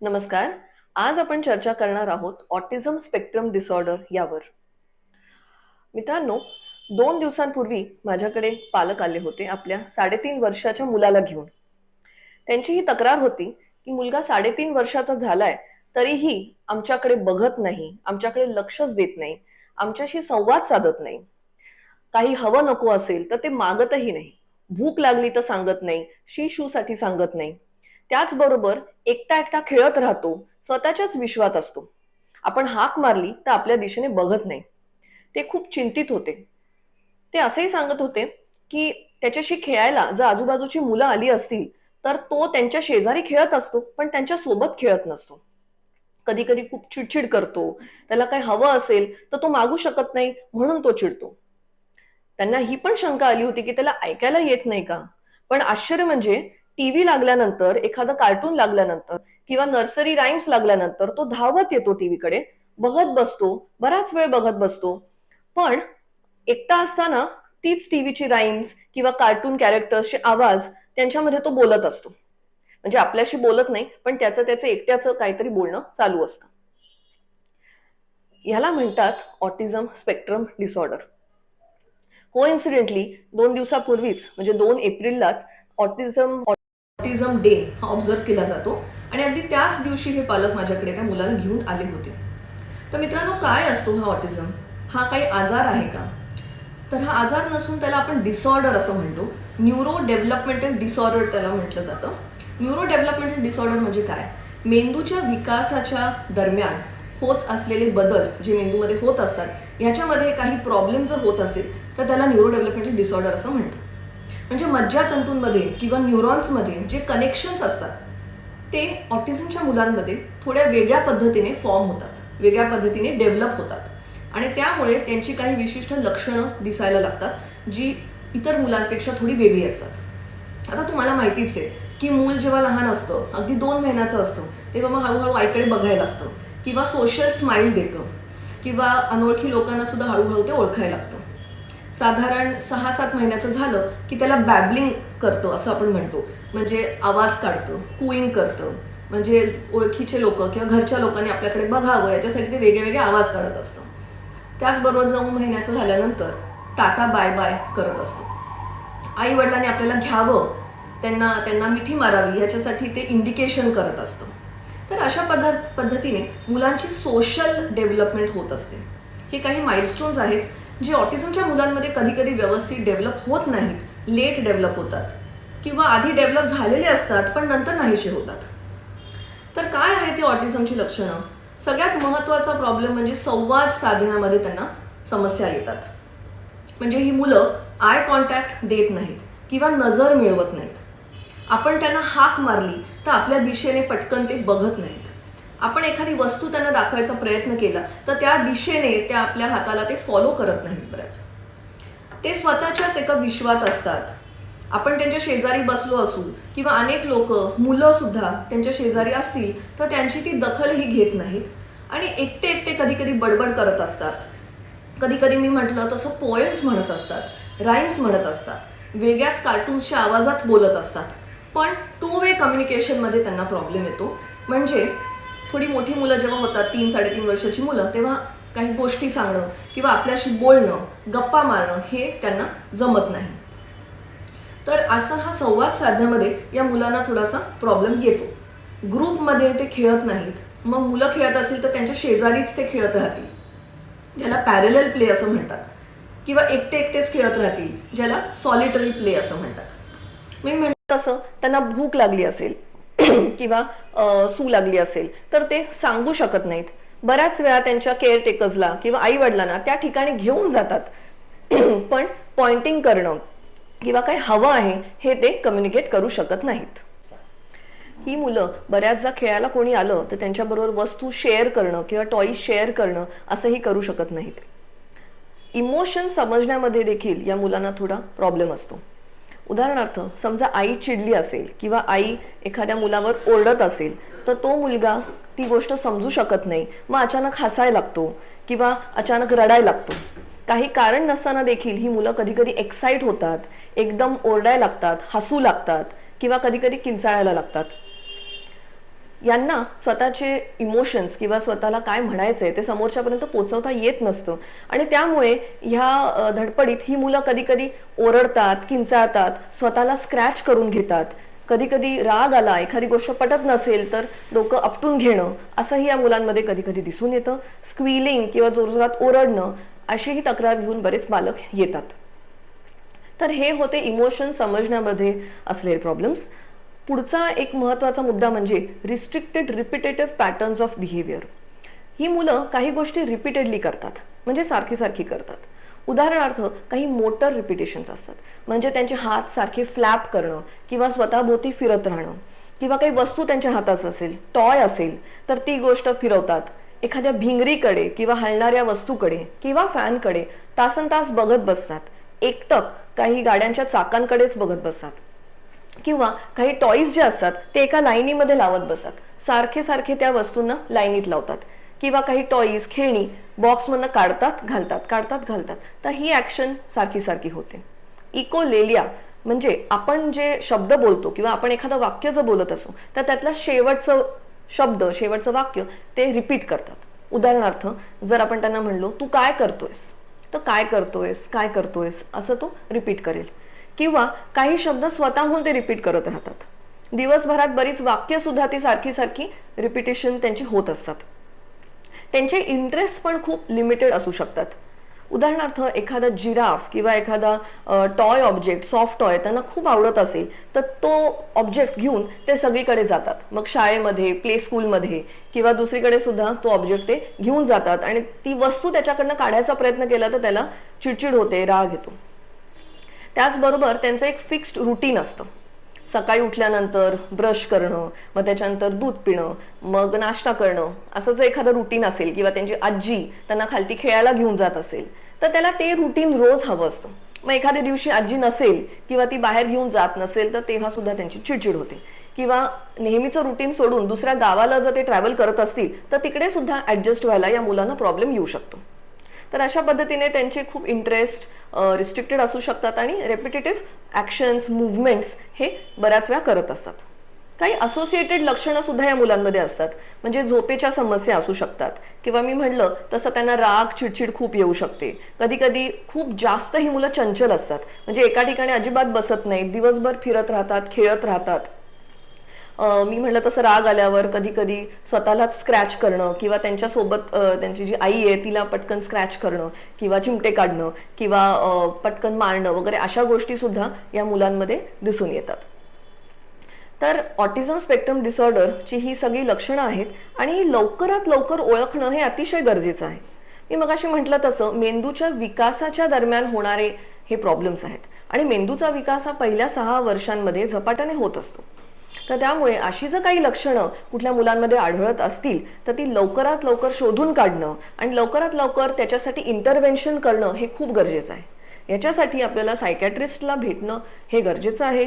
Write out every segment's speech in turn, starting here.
नमस्कार. आज आपण चर्चा करणार आहोत ऑटिझम स्पेक्ट्रम डिसऑर्डर यावर. मित्रांनो दोन दिवसांपूर्वी माझ्याकडे पालक आले होते आपल्या साडेतीन वर्षाच्या मुलाला घेऊन. त्यांची ही तक्रार होती की मुलगा साडेतीन वर्षाचा झालाय तरीही आमच्याकडे बघत नाही आमच्याकडे लक्षच देत नाही आमच्याशी संवाद साधत नाही. काही हवं नको असेल तर ते मागतही नाही. भूक लागली तर सांगत नाही शी शू साठी सांगत नाही. त्याचबरोबर एकटा एकटा खेळत राहतो स्वतःच्याच विश्वात असतो. आपण हाक मारली तर आपल्या दिशेने बघत नाही. ते खूप चिंतित होते. ते असेही सांगत होते की त्याच्याशी खेळायला जर आजूबाजूची मुलं आली असतील तर तो त्यांच्या शेजारी खेळत असतो पण त्यांच्यासोबत खेळत नसतो. कधी कधी खूप चिडचिड करतो त्याला काही हवं असेल तर तो मागू शकत नाही म्हणून तो चिडतो. त्यांना ही पण शंका आली होती की त्याला ऐकायला येत नाही का? पण आश्चर्य म्हणजे टीव्ही लागल्यानंतर एखादं कार्टून लागल्यानंतर किंवा नर्सरी राईम्स लागल्यानंतर तो धावत येतो टीव्हीकडे बघत बसतो बराच वेळ बघत बसतो. पण एकटा असताना तीच टीव्हीची राईम्स किंवा कार्टून कॅरेक्टर्सचे आवाज त्यांच्यामध्ये तो बोलत असतो. म्हणजे आपल्याशी बोलत नाही पण त्याचं त्याचं एकट्याचं काहीतरी बोलणं चालू असतं. ह्याला म्हणतात autism spectrum disorder. Coincidentally दोन दिवसापूर्वीच म्हणजे दोन एप्रिललाच ऑटिझम ऑटिझम डे हा ऑब्झर्व केला जातो आणि अगदी त्याच दिवशी हे पालक माझ्याकडे त्या मुलाला घेऊन आले होते. तर मित्रांनो काय असतो हा ऑटिझम? हा काही आजार आहे का? तर हा आजार नसून त्याला आपण डिसऑर्डर असं म्हणतो. न्यूरो डेव्हलपमेंटल डिसऑर्डर त्याला म्हटलं जातं. न्यूरो डेव्हलपमेंटल डिसऑर्डर म्हणजे काय? मेंदूच्या विकासाच्या दरम्यान होत असलेले बदल जे मेंदूमध्ये होत असतात ह्याच्यामध्ये काही प्रॉब्लेम जर होत असेल तर त्याला न्यूरो डेव्हलपमेंटल डिसऑर्डर असं म्हणतात. म्हणजे मज्जातंतूंमध्ये किंवा न्यूरॉन्समध्ये जे कनेक्शन्स असतात ते ऑटिझमच्या मुलांमध्ये थोड्या वेगळ्या पद्धतीने फॉर्म होतात वेगळ्या पद्धतीने डेव्हलप होतात. आणि त्यामुळे त्यांची काही विशिष्ट लक्षणं दिसायला लागतात जी इतर मुलांपेक्षा थोडी वेगळी असतात. आता तुम्हाला माहितीच आहे की मूल जेव्हा लहान असतं अगदी दोन महिन्याचं असतं तेव्हा मग हळूहळू आईकडे बघायला लागतं किंवा सोशल स्माईल देतं किंवा अनोळखी लोकांना सुद्धा हळूहळू ते ओळखायला लागतं. साधारण सहा सात महिन्याचं झालं की त्याला बॅबलिंग करतो असं आपण म्हणतो. म्हणजे आवाज काढतं कुईंग करतं. म्हणजे ओळखीचे लोक किंवा घरच्या लोकांनी आपल्याकडे बघावं याच्यासाठी ते वेगळे आवाज काढत असतं. त्याचबरोबर नऊ महिन्याचं झाल्यानंतर टाटा बाय बाय करत असतो. आई वडिलांनी आपल्याला घ्यावं त्यांना त्यांना मिठी मारावी ह्याच्यासाठी ते इंडिकेशन करत असतं. तर अशा पद्धत पद्धतीने मुलांची सोशल डेव्हलपमेंट होत असते. हे काही माइलस्टोन्स आहेत. जे ऑटिझमच्या मुलांमध्ये कधी कधी व्यवस्थित डेव्हलप होत नाहीत लेट डेव्हलप होतात किंवा आधी डेव्हलप झालेले असतात पण नंतर नाहीसे होतात. तर काय आहे ते ऑटिझमची लक्षणं? सगळ्यात महत्त्वाचा प्रॉब्लेम म्हणजे संवाद साधण्यामध्ये त्यांना समस्या येतात. म्हणजे ही मुलं आय कॉन्टॅक्ट देत नाहीत किंवा नजर मिळवत नाहीत. आपण त्यांना हाक मारली तर आपल्या दिशेने पटकन ते बघत नाहीत. आपण एखादी वस्तू त्यांना दाखवायचा प्रयत्न केला तर त्या दिशेने त्या आपल्या हाताला ते फॉलो करत नाहीत बऱ्याच. ते स्वतःच्याच एका विश्वात असतात. आपण त्यांच्या शेजारी बसलो असू किंवा अनेक लोक मुलं सुद्धा त्यांच्या शेजारी असतील तर त्यांची ती दखलही घेत नाहीत. आणि एकटे एकटे कधी कधी बडबड करत असतात. कधी कधी मी म्हटलं तसं पोएम्स म्हणत असतात राईम्स म्हणत असतात वेगळ्याच कार्टून्सच्या आवाजात बोलत असतात. पण टू वे कम्युनिकेशनमध्ये त्यांना प्रॉब्लेम येतो. म्हणजे थोडी मोठी मुलं जेव्हा होतात तीन साडेतीन वर्षाची मुलं तेव्हा काही गोष्टी सांगणं किंवा आपल्याशी बोलणं गप्पा मारणं हे त्यांना जमत नाही. तर असा हा संवाद साधण्यामध्ये या मुलांना थोडासा प्रॉब्लेम येतो. ग्रुपमध्ये ते खेळत नाहीत. मग मुलं खेळत असेल तर त्यांच्या शेजारीच ते खेळत राहतील. ज्याला पॅरेलल प्ले असं म्हणतात किंवा एकटे एकटेच खेळत राहतील ज्याला सॉलिटरी प्ले असं म्हणतात. मी म्हणत तसं त्यांना भूक लागली असेल किंवा सू लागली असेल तर ते सांगू शकत नाहीत. बऱ्याच वेळा त्यांच्या केअरटेकर्सला किंवा आई वडिलांना त्या ठिकाणी घेऊन जातात. पण पॉइंटिंग करणं किंवा काय हवं आहे हे ते कम्युनिकेट करू शकत नाहीत. ही मुलं बऱ्याचदा खेळायला कोणी आलं तर त्यांच्याबरोबर वस्तू शेअर करणं किंवा टॉईज शेअर करणं असंही करू शकत नाहीत. इमोशन समजण्यामध्ये देखील या मुलांना थोडा प्रॉब्लेम असतो. उदाहरणार्थ समजा आई चिडली असेल किंवा आई एखाद्या मुलावर ओरडत असेल तर तो मुलगा ती गोष्ट समजू शकत नाही. मग अचानक हसायला लागतो किंवा अचानक रडायला लागतो. काही कारण नसताना देखील ही मुलं कधी कधी एक्साइट होतात एकदम ओरडायला लागतात हसू लागतात किंवा कधी कधी किंचाळायला लागतात. यांना स्वतःचे इमोशन्स किंवा स्वतःला काय म्हणायचंय ते समोरच्यापर्यंत पोहोचवता येत नसतं. आणि त्यामुळे ह्या धडपडीत ही मुलं कधी कधी ओरडतात किंचाळतात स्वतःला स्क्रॅच करून घेतात. कधी कधी राग आला एखादी गोष्ट पटत नसेल तर डोकं आपटून घेणं असंही या मुलांमध्ये कधी कधी दिसून येतं. स्क्विलिंग किंवा जोरजोरात ओरडणं अशीही तक्रार घेऊन बरेच पालक येतात. तर हे होते इमोशन समजण्यामध्ये असलेले प्रॉब्लेम्स पुढचा एक महत्त्वाचा मुद्दा म्हणजे restricted repetitive patterns of behaviour ही मुलं काही गोष्टी रिपीटेडली करतात म्हणजे सारखी सारखी करतात. उदाहरणार्थ काही मोटर रिपिटेशन्स असतात. म्हणजे त्यांचे हात सारखे फ्लॅप करणं किंवा स्वतःभोवती फिरत राहणं. किंवा काही वस्तू त्यांच्या हातात असेल टॉय असेल तर ती गोष्ट फिरवतात. एखाद्या भिंगरीकडे किंवा हलणाऱ्या वस्तूकडे किंवा फॅनकडे तासन तास बघत बसतात. एकटक काही गाड्यांच्या चाकांकडेच बघत बसतात. किंवा काही टॉईज जे असतात ते एका लाईनीमध्ये लावत बसतात. सारखे सारखे त्या वस्तूंना लाईनीत लावतात. किंवा काही टॉईज खेळणी बॉक्समधनं काढतात घालतात काढतात घालतात. तर ही ऍक्शन सारखी सारखी होते. इकोलेलिया म्हणजे आपण जे शब्द बोलतो किंवा आपण एखादं वाक्य जर बोलत असू तर त्यातला शेवटचं शब्द शेवटचं वाक्य ते रिपीट करतात. उदाहरणार्थ जर आपण त्यांना म्हणलो तू काय करतोयस? तर काय करतोयस? काय करतोयस? असं तो रिपीट करेल. किंवा काही शब्द स्वतःहून ते रिपीट करत राहतात. दिवसभरात बरीच वाक्य सुद्धा ती सारखी सारखी रिपिटेशन त्यांची होत असतात. त्यांचे इंटरेस्ट पण खूप लिमिटेड असू शकतात. उदाहरणार्थ एखादा जिराफ किंवा एखादा टॉय ऑब्जेक्ट सॉफ्ट टॉय त्यांना खूप आवडत असेल तर तो ऑब्जेक्ट घेऊन ते सगळीकडे जातात. मग शाळेमध्ये प्ले स्कूलमध्ये किंवा दुसरीकडे सुद्धा तो ऑब्जेक्ट ते घेऊन जातात आणि ती वस्तू त्याच्याकडनं काढायचा प्रयत्न केला तर त्याला चिडचिड होते राग येतो. त्याचबरोबर त्यांचं एक फिक्स्ड रुटीन असतं. सकाळी उठल्यानंतर ब्रश करणं मग त्याच्यानंतर दूध पिणं मग नाश्ता करणं असं जर एखादं रुटीन असेल किंवा त्यांची आजी त्यांना खालती खेळायला घेऊन जात असेल तर त्याला ते रुटीन रोज हवं असतं. मग एखाद्या दिवशी आजी नसेल किंवा ती बाहेर घेऊन जात नसेल तर तेव्हा सुद्धा त्यांची चिडचिड होते. किंवा नेहमीचं रुटीन सोडून दुसऱ्या गावाला जर ते ट्रॅव्हल करत असतील तर तिकडे सुद्धा ऍडजस्ट व्हायला या मुलांना प्रॉब्लेम येऊ शकतो. तर अशा पद्धतीने त्यांचे खूप इंटरेस्ट रिस्ट्रिक्टेड असू शकतात आणि रेपिटेटिव्ह ॲक्शन्स मुवमेंट्स हे बऱ्याच वेळा करत असतात. काही असोसिएटेड लक्षणं सुद्धा या मुलांमध्ये असतात. म्हणजे झोपेच्या समस्या असू शकतात. किंवा मी म्हणलं तसं त्यांना राग चिडचिड खूप येऊ शकते. कधी कधी खूप जास्त ही मुलं चंचल असतात. म्हणजे एका ठिकाणी अजिबात बसत नाहीत. दिवसभर फिरत राहतात खेळत राहतात. मी म्हणलं तसं राग आल्यावर कधी कधी स्वतःलाच स्क्रॅच करणं किंवा त्यांच्यासोबत त्यांची जी आई आहे तिला पटकन स्क्रॅच करणं किंवा चिमटे काढणं किंवा पटकन मारणं वगैरे अशा गोष्टी सुद्धा या मुलांमध्ये दिसून येतात. तर ऑटिझम स्पेक्ट्रम डिसऑर्डरची ही सगळी लक्षणं आहेत आणि ही लवकरात लवकर ओळखणं हे अतिशय गरजेचं आहे. मी मगाशी म्हटलं तसं मेंदूच्या विकासाच्या दरम्यान होणारे हे प्रॉब्लेम्स आहेत आणि मेंदूचा विकास हा पहिल्या सहा वर्षांमध्ये झपाट्याने होत असतो. तर त्यामुळे अशी जर काही लक्षणं कुठल्या मुलांमध्ये आढळत असतील तर ती लवकरात लवकर शोधून काढणं आणि लवकरात लवकर त्याच्यासाठी इंटरव्हेन्शन करणं हे खूप गरजेचं आहे. याच्यासाठी आपल्याला सायकॅट्रिस्टला भेटणं हे गरजेचं आहे.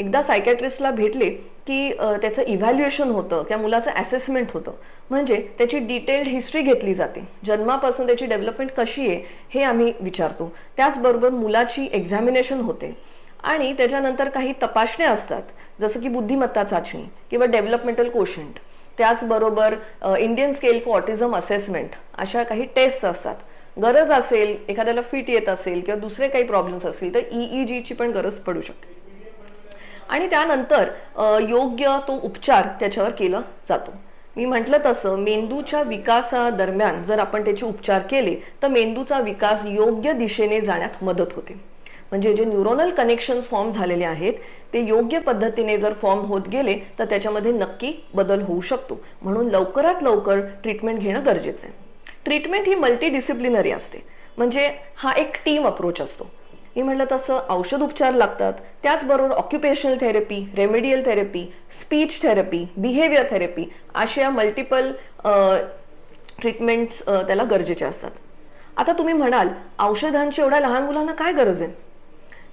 एकदा सायकॅट्रिस्टला भेटले की त्याचं इव्हॅल्युएशन होतं किंवा मुलाचं ॲसेसमेंट होतं. म्हणजे त्याची डिटेल्ड हिस्ट्री घेतली जाते. जन्मापासून त्याची डेव्हलपमेंट कशी आहे हे आम्ही विचारतो. त्याचबरोबर मुलाची एक्झामिनेशन होते. आणि त्याच्यानंतर काही तपासण्या असतात जसं की बुद्धिमत्ता चाचणी किंवा डेव्हलपमेंटल कोशंट त्याचबरोबर Indian scale for autism assessment अशा काही टेस्ट असतात. गरज असेल एखाद्याला फिट येत असेल किंवा दुसरे काही प्रॉब्लेम्स असतील तर ई जीची पण गरज पडू शकते. आणि त्यानंतर योग्य तो उपचार त्याच्यावर केला जातो. मी म्हटलं तसं मेंदूच्या विकासादरम्यान जर आपण त्याचे उपचार केले तर मेंदूचा विकास योग्य दिशेने जाण्यात मदत होते. म्हणजे जे न्यूरोनल कनेक्शन्स फॉर्म झालेले आहेत ते योग्य पद्धतीने जर फॉर्म होत गेले तर त्याच्यामध्ये नक्की बदल होऊ शकतो. म्हणून लवकरात लवकर ट्रीटमेंट घेणं गरजेचं आहे. ट्रीटमेंट ही मल्टी डिसिप्लिनरी असते. म्हणजे हा एक टीम अप्रोच असतो. मी म्हटलं तसं औषध उपचार लागतात त्याचबरोबर occupational therapy remedial therapy speech therapy behaviour therapy अशा मल्टिपल ट्रीटमेंट्स त्याला गरजेचे असतात. आता तुम्ही म्हणाल औषधांची एवढ्या लहान मुलांना काय गरज आहे?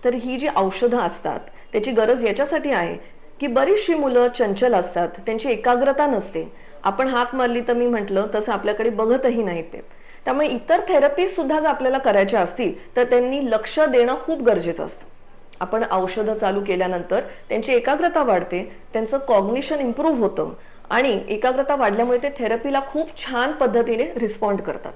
तर ही जी औषधं असतात त्याची गरज याच्यासाठी आहे की बरीचशी मुलं चंचल असतात त्यांची एकाग्रता नसते. आपण हाक मारली तर मी म्हटलं तसं आपल्याकडे बघतही नाहीत ते. त्यामुळे इतर थेरपी सुद्धा जर आपल्याला करायच्या असतील तर त्यांनी लक्ष देणं खूप गरजेचं असतं. आपण औषधं चालू केल्यानंतर त्यांची एकाग्रता वाढते त्यांचं कॉग्निशन इम्प्रूव्ह होतं आणि एकाग्रता वाढल्यामुळे ते थेरपीला खूप छान पद्धतीने रिस्पॉन्ड करतात.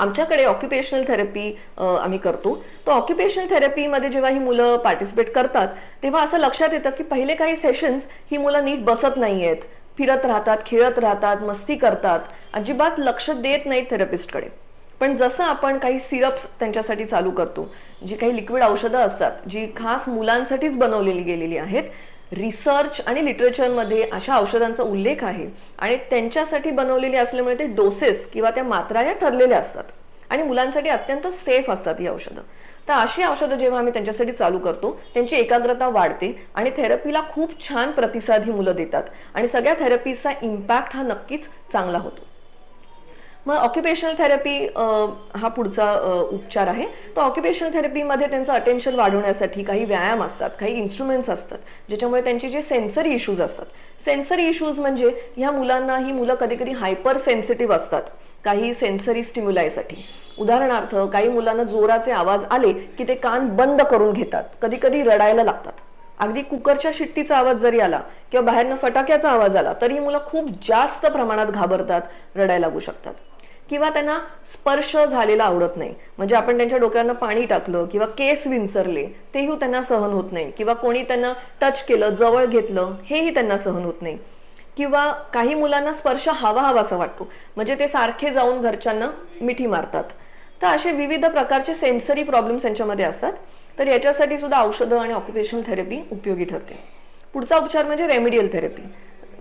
आमच्याकडे ऑक्युपेशनल थेरपी आम्ही करतो. तो ऑक्युपेशनल थेरपीमध्ये जेव्हा ही मुलं पार्टिसिपेट करतात तेव्हा असं लक्षात येतं की पहिले काही सेशन्स ही मुलं नीट बसत नाही आहेत फिरत राहतात खेळत राहतात मस्ती करतात. अजिबात लक्ष देत नाहीत थेरपिस्टकडे पण जसं आपण काही सिरप्स त्यांच्यासाठी चालू करतो जी काही लिक्विड औषधं असतात जी खास मुलांसाठीच बनवलेली गेलेली आहेत रिसर्च आणि लिटरेचरमध्ये अशा औषधांचा उल्लेख आहे. आणि त्यांच्यासाठी बनवलेली असल्यामुळे ते डोसेस किंवा त्या मात्रा या ठरलेल्या असतात. आणि मुलांसाठी अत्यंत सेफ असतात ही औषधं. तर अशी औषधं जेव्हा आम्ही त्यांच्यासाठी चालू करतो त्यांची एकाग्रता वाढते आणि थेरपीला खूप छान प्रतिसाद ही मुलं देतात. आणि सगळ्या थेरपीचा इम्पॅक्ट हा नक्कीच चांगला होतो. मग ऑक्युपेशनल थेरपी हा पुढचा उपचार आहे. तर ऑक्युपेशनल थेरपीमध्ये त्यांचं अटेन्शन वाढवण्यासाठी काही व्यायाम असतात काही इन्स्ट्रुमेंट्स असतात ज्याच्यामुळे त्यांचे जे सेन्सरी इश्यूज असतात. सेन्सरी इश्यूज म्हणजे ह्या मुलांना ही मुलं कधी कधी हायपर सेन्सिटिव्ह असतात काही सेन्सरी स्टिम्युलायसाठी उदाहरणार्थ काही मुलांना जोराचे आवाज आले की ते कान बंद करून घेतात कधी कधी रडायला लागतात. अगदी कुकरच्या शिट्टीचा आवाज जरी आला किंवा बाहेरनं फटाक्याचा आवाज आला तरी मुलं खूप जास्त प्रमाणात घाबरतात रडायला लागू शकतात. किंवा त्यांना स्पर्श झालेला आवडत नाही. म्हणजे आपण त्यांच्या डोक्यानं पाणी टाकलं किंवा केस विंचरले तेही त्यांना सहन होत नाही. किंवा कोणी त्यांना टच केलं जवळ घेतलं हेही त्यांना सहन होत नाही. किंवा काही मुलांना स्पर्श हवा हवासा वाटतो. म्हणजे ते सारखे जाऊन घरच्यांना मिठी मारतात. तर असे विविध प्रकारचे सेन्सरी प्रॉब्लेम्स यांच्यामध्ये असतात. तर याच्यासाठी सुद्धा औषधं आणि ऑक्युपेशनल थेरपी उपयोगी ठरते. पुढचा उपचार म्हणजे रेमिडियल थेरपी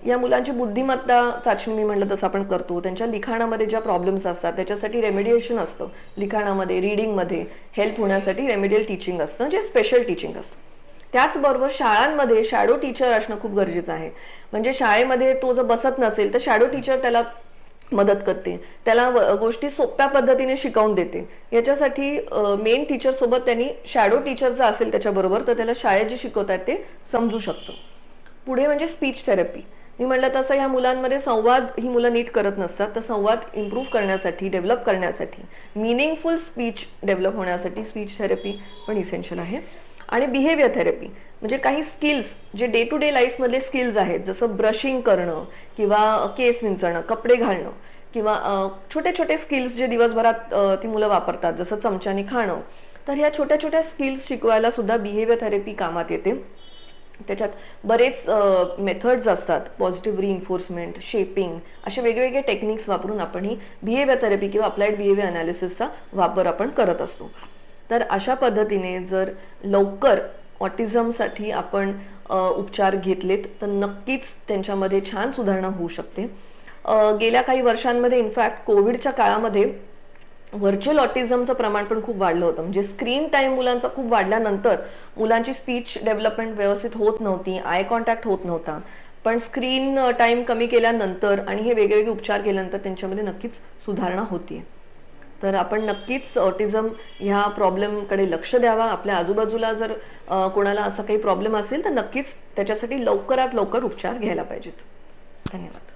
या मुलांची बुद्धिमत्ता चाचणी मी म्हणलं तसं आपण करतो. त्यांच्या लिखाणामध्ये ज्या प्रॉब्लेम्स असतात त्याच्यासाठी रेमिडिएशन असतं. लिखाणामध्ये रिडिंगमध्ये हेल्प होण्यासाठी रेमिडियल टीचिंग असतं जे स्पेशल टीचिंग असतं. त्याचबरोबर शाळांमध्ये शॅडो टीचर असणं खूप गरजेचं आहे. म्हणजे शाळेमध्ये तो जर बसत नसेल तर शॅडो टीचर त्याला मदत करते. त्याला गोष्टी सोप्या पद्धतीने शिकवून देते. याच्यासाठी मेन टीचर सोबत त्यांनी शॅडो टीचर जर असेल त्याच्याबरोबर तर त्याला शाळेत जे शिकवतात ते समजू शकतं. पुढे म्हणजे स्पीच थेरपी मी म्हणलं तसं ह्या मुलांमध्ये संवाद ही मुलं नीट करत नसतात तर संवाद इम्प्रूव्ह करण्यासाठी डेव्हलप करण्यासाठी मिनिंगफुल स्पीच डेव्हलप होण्यासाठी स्पीच थेरपी पण इसेन्शियल आहे. आणि बिहेवियर थेरपी म्हणजे काही स्किल्स जे डे टू डे लाईफमधले स्किल्स आहेत जसं ब्रशिंग करणं किंवा केस विंचणं कपडे घालणं किंवा छोटे छोटे स्किल्स जे दिवसभरात ती मुलं वापरतात जसं चमच्याने खाणं तर ह्या छोट्या छोट्या स्किल्स शिकवायला सुद्धा बिहेवियर थेरपी कामात येते. त्याच्यात बरेच मेथड्स असतात. पॉझिटिव्ह रिइन्फोर्समेंट शेपिंग असे वेगवेगळे टेक्निक्स वापरून आपण ही बिहेवियर थेरपी किंवा अप्लाइड बिहेवियर अनालिसिसचा वापर आपण करत असतो. तर अशा पद्धतीने जर लवकर ऑटिझमसाठी आपण उपचार घेतलेत तर नक्कीच त्यांच्यामध्ये छान सुधारणा होऊ शकते. गेल्या काही वर्षांमध्ये इनफॅक्ट कोविडच्या काळामध्ये व्हर्च्युअल ऑटिझमचं प्रमाण पण खूप वाढलं होतं. म्हणजे स्क्रीन टाईम मुलांचा खूप वाढल्यानंतर मुलांची स्पीच डेव्हलपमेंट व्यवस्थित होत नव्हती आय कॉन्टॅक्ट होत नव्हता. पण स्क्रीन टाईम कमी केल्यानंतर आणि हे वेगवेगळे उपचार केल्यानंतर त्यांच्यामध्ये नक्कीच सुधारणा होतीये. तर आपण नक्कीच ऑटिझम ह्या प्रॉब्लेमकडे लक्ष द्यावा. आपल्या आजूबाजूला जर कोणाला असा काही प्रॉब्लेम असेल तर नक्कीच त्याच्यासाठी लवकरात लवकर उपचार घ्यायला पाहिजेत. धन्यवाद.